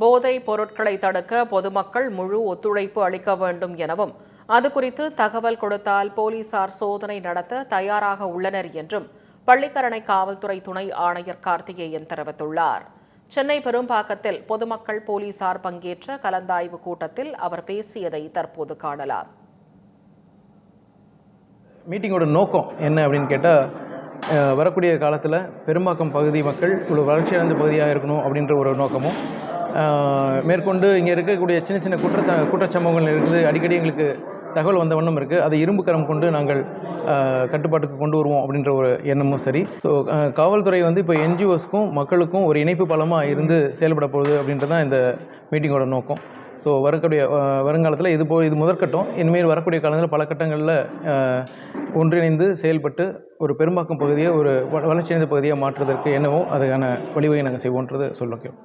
போதைப் பொருட்களை தடுக்க பொதுமக்கள் முழு ஒத்துழைப்பு அளிக்க வேண்டும் எனவும் அது குறித்து தகவல் கொடுத்தால் போலீசார் சோதனை நடத்த தயாராக உள்ளனர் என்றும் பள்ளிக்கரணை காவல்துறை துணை ஆணையர் கார்த்திகேயன் தெரிவித்துள்ளார். சென்னை பெரும்பாக்கத்தில் பொதுமக்கள் போலீசார் பங்கேற்ற கலந்தாய்வு கூட்டத்தில் அவர் பேசியதை தற்போது காணலாம். மீட்டிங்கோட நோக்கம் என்ன அப்படின்னு கேட்டால் வரக்கூடிய காலத்தில் பெரும்பாக்கம் பகுதி மக்கள் ஒரு வளர்ச்சியடைந்த பகுதியாக இருக்கணும் அப்படின்ற ஒரு நோக்கமும் மேற்கொண்டு இங்கே இருக்கக்கூடிய சின்ன சின்ன குற்றத்த குற்றச்சம்பவங்கள் இருக்குது. அடிக்கடி எங்களுக்கு தகவல் வந்த வண்ணம் இருக்குது அதை இரும்பு கரம் கொண்டு நாங்கள் கட்டுப்பாட்டுக்கு கொண்டு வருவோம் அப்படின்ற ஒரு எண்ணமும் சரி. ஸோ காவல்துறை வந்து இப்போ என்ஜிஓஸ்க்கும் மக்களுக்கும் ஒரு இணைப்பு பலமாக இருந்து செயல்பட போகுது அப்படின்றது தான் இந்த மீட்டிங்கோட நோக்கம். ஸோ வரக்கூடிய வருங்காலத்தில் இது போ இது முதற்கட்டம். இனிமேல் வரக்கூடிய காலங்களில் பல கட்டங்களில் ஒன்றிணைந்து செயல்பட்டு ஒரு பெரும்பாக்கம் பகுதியை ஒரு வ- வளர்ச்சியடைந்த பகுதியாக மாற்றுவதற்கு என்னவோ அதுக்கான வழிவகை நாங்கள் செய்வோன்றது சொல்லிக்கிறோம்